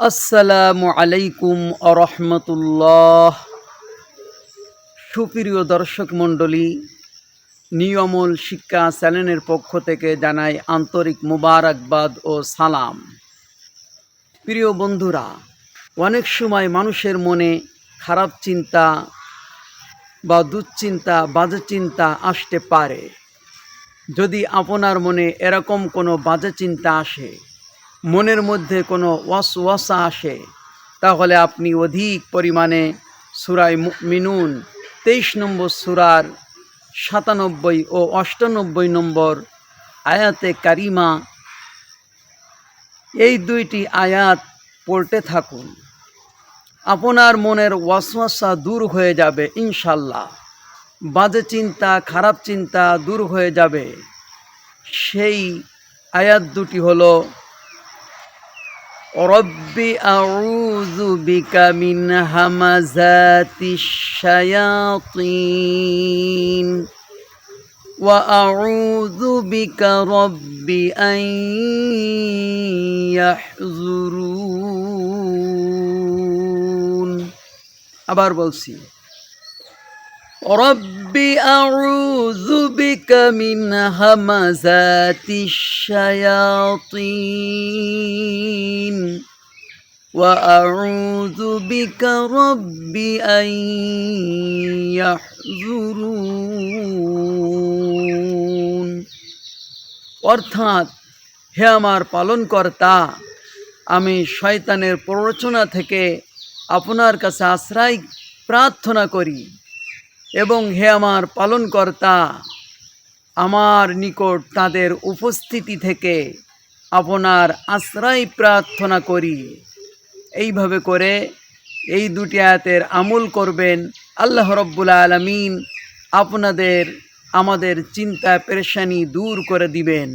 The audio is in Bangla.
আসসালামু আলাইকুম আরহামতুল্লাহ। সুপ্রিয় দর্শক মণ্ডলী, নিয়মল শিক্ষা চ্যানেলের পক্ষ থেকে জানাই আন্তরিক মুবারকবাদ ও সালাম। প্রিয় বন্ধুরা, অনেক সময় মানুষের মনে খারাপ চিন্তা বা দুশ্চিন্তা, বাজে চিন্তা আসতে পারে। যদি আপনার মনে এরকম কোনো বাজে চিন্তা আসে মনের মধ্যে কোনো ওয়াসওয়াসা আসে, তাহলে আপনি অধিক পরিমাণে সুরায় মিনুন তেইশ নম্বর সুরার সাতানব্বই ও অষ্টানব্বই নম্বর আয়াতে কারিমা, এই দুইটি আয়াত পড়তে থাকুন। আপনার মনের ওয়াসওয়াসা দূর হয়ে যাবে ইনশাল্লাহ বাজে চিন্তা, খারাপ চিন্তা দূর হয়ে যাবে। সেই আয়াত দুটি হলো রব্বি আউযু বিকা মিন হামাযাতিশ শায়াতিন ওয়া আউযু বিকা রব্বি আন ইয়াহযুরুন। আবার বলছি رب أعوذ بك من همزات الشياطين وأعوذ بك رب أن يحضرون অর্থাৎ হে আমার পালনকর্তা আমি শয়তানের প্ররোচনা থেকে আপনার কাছে আশ্রয় প্রার্থনা করি এবং হে আমার পালনকর্তা, আমার নিকট তাদের উপস্থিতি থেকে আপনার আশ্রয় প্রার্থনা করি। এইভাবে করে এই দুটি আয়াতের আমল করবেন। আল্লাহ রব্বুল আলমিন আপনাদের, আমাদের চিন্তা, পেরেশানি দূর করে দিবেন।